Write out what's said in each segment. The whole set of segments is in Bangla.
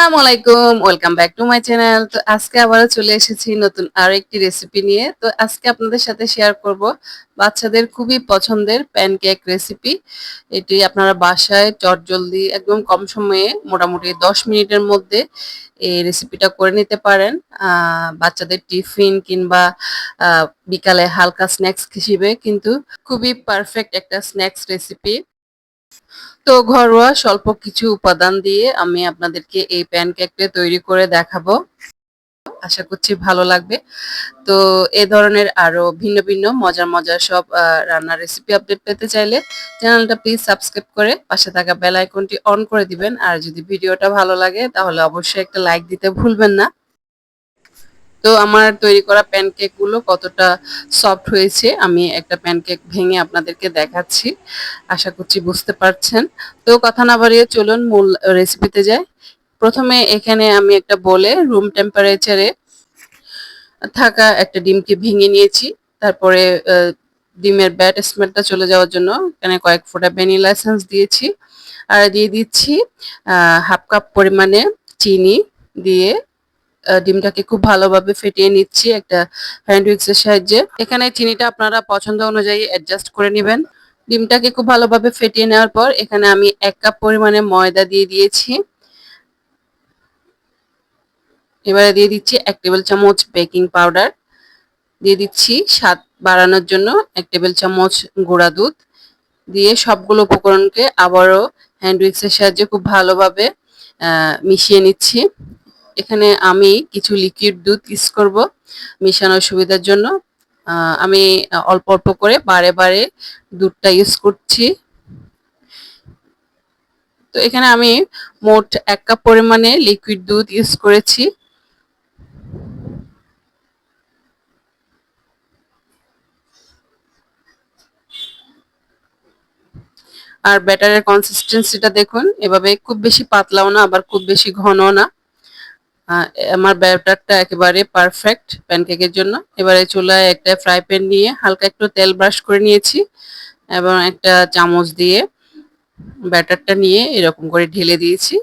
আসসালামু আলাইকুম, welcome back to my channel. তো আজকে আবারও চলে এসেছি নতুন আর একটি রেসিপি নিয়ে। তো আজকে আপনাদের সাথে শেয়ার করব বাচ্চাদের খুবই পছন্দের প্যানকেক রেসিপি এটি আপনারা বাসায় চটজলদি একদম কম সময়ে মোটামুটি দশ মিনিটের মধ্যে এই রেসিপিটা করে নিতে পারেন। বাচ্চাদের টিফিন কিংবা বিকালে হালকা স্ন্যাক্স হিসেবে। কিন্তু খুবই পারফেক্ট একটা স্ন্যাক্স রেসিপি তো ঘরোয়া স্বল্প কিছু উপাদান দিয়ে আমি আপনাদেরকে এই প্যানকেকটা তৈরি করে দেখাবো। আশা করছি ভালো লাগবে। তো এ ধরনের আরও ভিন্ন ভিন্ন মজার মজার সব রান্নার রেসিপি আপডেট পেতে চাইলে চ্যানেলটা প্লিজ সাবস্ক্রাইব করে পাশে থাকা বেল আইকনটি অন করে দিবেন। আর যদি ভিডিওটা ভালো লাগে তাহলে অবশ্যই একটা লাইক দিতে ভুলবেন না। তো আমার তৈরি করা প্যানকেকগুলো কতটা সফট হয়েছে, আমি একটা প্যানকেক ভেঙে আপনাদেরকে দেখাচ্ছি। আশা করছি বুঝতে পারছেন। তো কথা না বাড়িয়ে চলুন মূল রেসিপিতে যাই। প্রথমে এখানে আমি একটা বলে রুম টেম্পারেচারে থাকা একটা ডিমকে ভেঙে নিয়েছি। তারপরে ডিমের ব্যাট স্মেলটা চলে যাওয়ার জন্য এখানে কয়েক ফোঁটা ভ্যানিলা এসেন্স দিয়েছি। আর দিয়ে দিচ্ছি হাফ কাপ পরিমাণে চিনি দিয়ে ডিমটাকে খুব ভালোভাবে ফেটিয়ে নিচ্ছি একটা হ্যান্ড উইক্সের সাহায্যে। এখানে চিনিটা আপনারা পছন্দ অনুযায়ী অ্যাডজাস্ট করে নেবেন। ডিমটাকে খুব ভালোভাবে ফেটিয়ে নেওয়ার পর এখানে আমি এক কাপ পরিমাণে ময়দা দিয়ে দিয়েছি। এবারে দিয়ে দিচ্ছি এক টেবিল চামচ বেকিং পাউডার দিয়ে দিচ্ছি স্বাদ বাড়ানোর জন্য এক টেবিল চামচ গুঁড়া দুধ। দিয়ে সবগুলো উপকরণকে আবারও হ্যান্ড উইক্সের সাহায্যে খুব ভালোভাবে মিশিয়ে নিচ্ছি। এখানে আমি কিছু লিকুইড দুধ ইউজ করব মিশানোর সুবিধার জন্য। আমি অল্প অল্প করে বারে বারে দুধটা ইউজ করছি। তো এখানে আমি মোট এক কাপ পরিমাণে লিকুইড দুধ ইউজ করেছি। আর ব্যাটারের কনসিস্টেন্সিটা দেখুন, এভাবে খুব বেশি পাতলাও না, আবার খুব বেশি ঘনও না। আমার ব্যাটারটা একেবারে পারফেক্ট প্যানকেকের জন্য। এবারে চুলায় একটা ফ্রাই প্যান নিয়ে হালকা একটু তেল ব্রাশ করে নিয়েছি এবং একটা চামচ দিয়ে ব্যাটারটা নিয়ে এরকম করে ঢেলে দিয়েছি।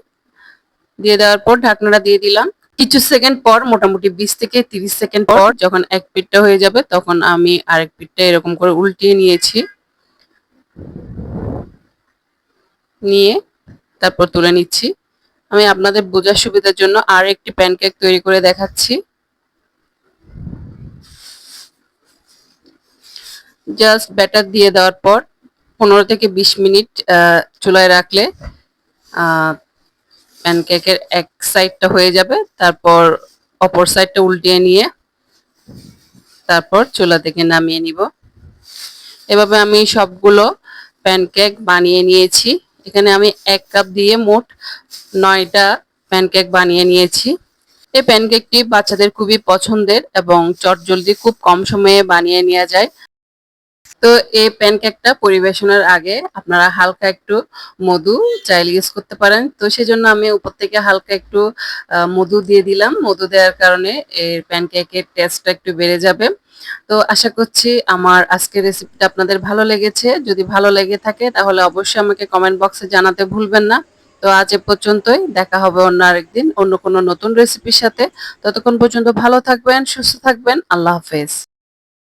দিয়ে দেওয়ার পর ঢাকনাটা দিয়ে দিলাম। কিছু সেকেন্ড পর, মোটামুটি বিশ থেকে তিরিশ সেকেন্ড পর যখন এক পিঠটা হয়ে যাবে তখন আমি আরেক পিঠটা এরকম করে উল্টিয়ে নিয়েছি। নিয়ে তারপর তুলে নিচ্ছি। আমি আপনাদের বোঝার সুবিধার জন্য আর একটি প্যানকেক তৈরি করে দেখাচ্ছি। জাস্ট ব্যাটার দিয়ে দেওয়ার পর পনেরো থেকে বিশ মিনিট চুলায় রাখলে প্যানকেকের এক সাইডটা হয়ে যাবে। তারপর অপর সাইডটা উল্টিয়ে নিয়ে তারপর চুলা থেকে নামিয়ে নিব। এভাবে আমি সবগুলো প্যানকেক বানিয়ে নিয়েছি। এখানে আমি এক কাপ দিয়ে মোট নয়টা প্যানকেক বানিয়ে নিয়েছি। এই প্যানকেকটি বাচ্চাদের খুবই পছন্দের এবং চটজলদি খুব কম সময়ে বানিয়ে নেওয়া যায়। তো এই প্যানকেকটা পরিবেশনের আগে আপনারা হালকা একটু মধু চাইলে ইউজ করতে পারেন। তো সেজন্য আমি উপর থেকে হালকা একটু মধু দিয়ে দিলাম। মধু দেওয়ার কারণে এর প্যানকেকের টেস্টটা একটু বেড়ে যাবে। তো আশা করছি আমার আজকের রেসিপিটা আপনাদের ভালো লেগেছে। যদি ভালো লেগে থাকে তাহলে অবশ্যই আমাকে কমেন্ট বক্সে জানাতে ভুলবেন না। তো আজ এ পর্যন্তই। দেখা হবে অন্য আরেকদিন অন্য কোনো নতুন রেসিপির সাথে। ততক্ষণ পর্যন্ত ভালো থাকবেন, সুস্থ থাকবেন। আল্লাহ হাফেজ।